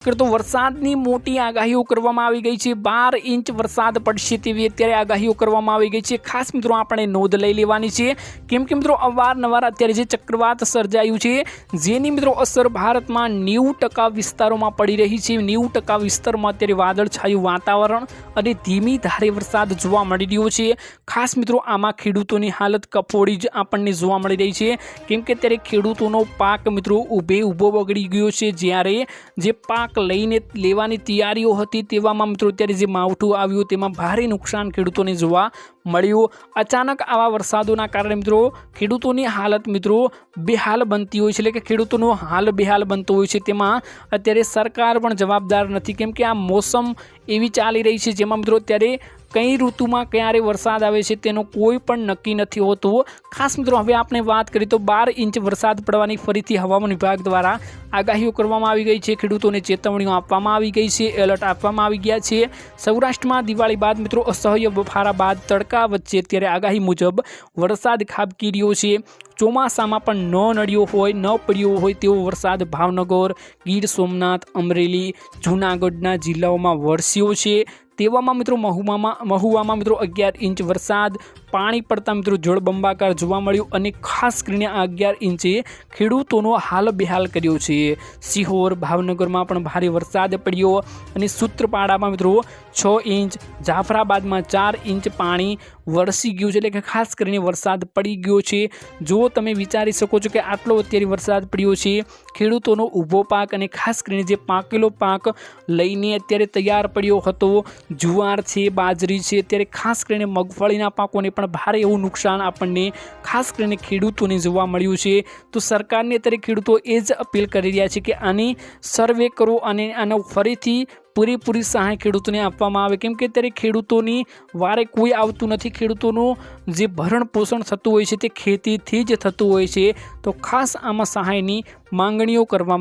તો વરસાદની મોટી આગાહીઓ કરવામાં આવી ગઈ છે. બાર ઇંચ વરસાદ પડશે તેવી અત્યારે આગાહીઓ કરવામાં આવી ગઈ છે. ખાસ મિત્રો, આપણે નોંધ લઈ લેવાની છે. કેમ કે મિત્રો, અવારનવાર અત્યારે જે ચક્રવાત સર્જાયું છે, જેની મિત્રો અસર ભારતમાં નેવું ટકા વિસ્તારોમાં પડી રહી છે. નેવું ટકા વિસ્તારમાં અત્યારે વાદળછાયું વાતાવરણ અને ધીમી ધારે વરસાદ જોવા મળી રહ્યો છે. ખાસ મિત્રો, આમાં ખેડૂતોની હાલત કફોડી જ આપણને જોવા મળી રહી છે. કેમ કે અત્યારે ખેડૂતોનો પાક મિત્રો, ઊભે ઊભો બગડી ગયો છે. જ્યારે જે પાક લઈને લેવાની તૈયારીઓ હતી તેવામાં મિત્રો અત્યારે જે માવઠું આવ્યું તેમાં ભારે નુકસાન ખેડૂતોને જોવા મળ્યું. અચાનક આવા વરસાદોના કારણે મિત્રો ખેડૂતોની હાલત મિત્રો બેહાલ બનતી હોય છે, એટલે કે ખેડૂતોનો હાલ બેહાલ બનતો હોય છે. તેમાં અત્યારે સરકાર પણ જવાબદાર નથી. કેમ કે આ મોસમ એવી ચાલી રહી છે જેમાં મિત્રો અત્યારે કઈ ઋતુમાં ક્યારે વરસાદ આવે છે તેનો કોઈ પણ નક્કી નથી હોતું ખાસ મિત્રો, હવે આપણે વાત કરીએ તો બાર ઇંચ વરસાદ પડવાની ફરીથી હવામાન વિભાગ દ્વારા આગાહીઓ કરવામાં આવી ગઈ છે. ખેડૂતોને ચેતવણીઓ આપવામાં આવી ગઈ છે, એલર્ટ આપવામાં આવી ગયા છે. સૌરાષ્ટ્રમાં દિવાળી બાદ મિત્રો અસહ્ય બફારા બાદ તડકા વચ્ચે અત્યારે આગાહી મુજબ વરસાદ ખાબકી રહ્યો છે. ચોમાસામાં પણ ન નડ્યો હોય, ન પડ્યો હોય તેવો વરસાદ ભાવનગર, ગીર સોમનાથ, અમરેલી, જૂનાગઢના જિલ્લાઓમાં વરસ્યો છે. તેવામાં મિત્રો મહુવામાં મહુવામાં મિત્રો અગિયાર ઇંચ વરસાદ પાણી પડતા મિત્રો જળબંબાકાર જોવા મળ્યું અને ખાસ કરીને અગિયાર ઇંચે ખેડૂતોનો હાલ બેહાલ કર્યો છે. સિહોર, ભાવનગરમાં પણ ભારે વરસાદ પડ્યો અને સૂત્રપાડામાં મિત્રો છ ઇંચ, જાફરાબાદમાં ચાર ઇંચ પાણી વરસી ગયું છે એટલે કે ખાસ કરીને વરસાદ પડી ગયો છે. જો તમે વિચારી શકો છો કે આટલો અત્યારે વરસાદ પડ્યો છે, ખેડૂતોનો ઊભો પાક અને ખાસ કરીને જે પાકેલો પાક લઈને અત્યારે તૈયાર પડ્યો હતો, જુવાર છે, બાજરી છે, અત્યારે ખાસ કરીને મગફળીના પાકોને પણ ભારે એવું નુકસાન આપણને ખાસ કરીને ખેડૂતોને જોવા મળ્યું છે. તો સરકારને અત્યારે ખેડૂતો એ જ અપીલ કરી રહ્યા છે કે આની સર્વે કરો અને આનો ફરીથી પૂરેપૂરી સહાય ખેડૂતોને આપવામાં આવે. કેમ કે અત્યારે ખેડૂતોની વારે કોઈ આવતું નથી. ખેડૂતોનું જે ભરણ પોષણ થતું હોય છે તે ખેતીથી જ થતું હોય છે. તો ખાસ આમાં સહાયની માંગણીઓ કરવામાં